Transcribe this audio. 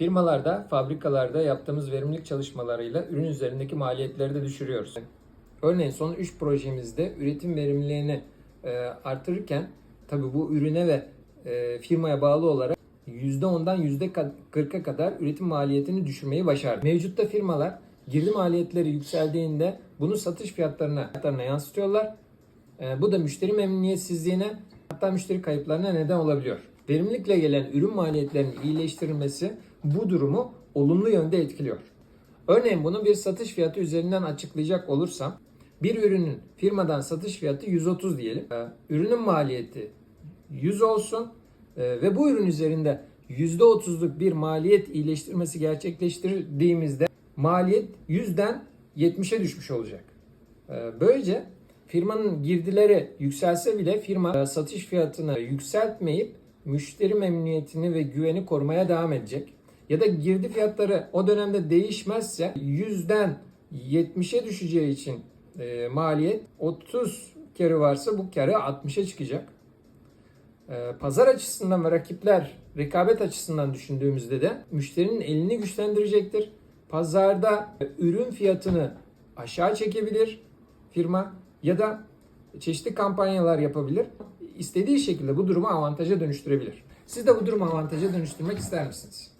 Firmalarda, fabrikalarda yaptığımız verimlilik çalışmalarıyla ürün üzerindeki maliyetleri de düşürüyoruz. Örneğin son 3 projemizde üretim verimliliğini e, artırırken tabi bu ürüne ve e, firmaya bağlı olarak %10'dan %40'a kadar üretim maliyetini düşürmeyi başardı. Mevcutta firmalar girdi maliyetleri yükseldiğinde bunu satış fiyatlarına, fiyatlarına yansıtıyorlar. E, bu da müşteri memnuniyetsizliğine hatta müşteri kayıplarına neden olabiliyor. Verimlilikle gelen ürün maliyetlerinin iyileştirilmesi bu durumu olumlu yönde etkiliyor. Örneğin bunu bir satış fiyatı üzerinden açıklayacak olursam bir ürünün firmadan satış fiyatı 130 diyelim. Ee, Ürünün maliyeti 100 olsun ee, ve bu ürün üzerinde %30'luk bir maliyet iyileştirmesi gerçekleştirdiğimizde maliyet 100'den 70'e düşmüş olacak. Ee, Böylece firmanın girdileri yükselse bile firma e, satış fiyatını yükseltmeyip müşteri memnuniyetini ve güveni korumaya devam edecek. Ya da girdi fiyatları o dönemde değişmezse 100'den 70'e düşeceği için e, maliyet 30 kere varsa bu kere 60'a çıkacak. E, pazar açısından ve rakipler rekabet açısından düşündüğümüzde de müşterinin elini güçlendirecektir. Pazarda ürün fiyatını aşağı çekebilir firma ya da çeşitli kampanyalar yapabilir. İstediği şekilde bu durumu avantaja dönüştürebilir. Siz de bu durumu avantaja dönüştürmek ister misiniz?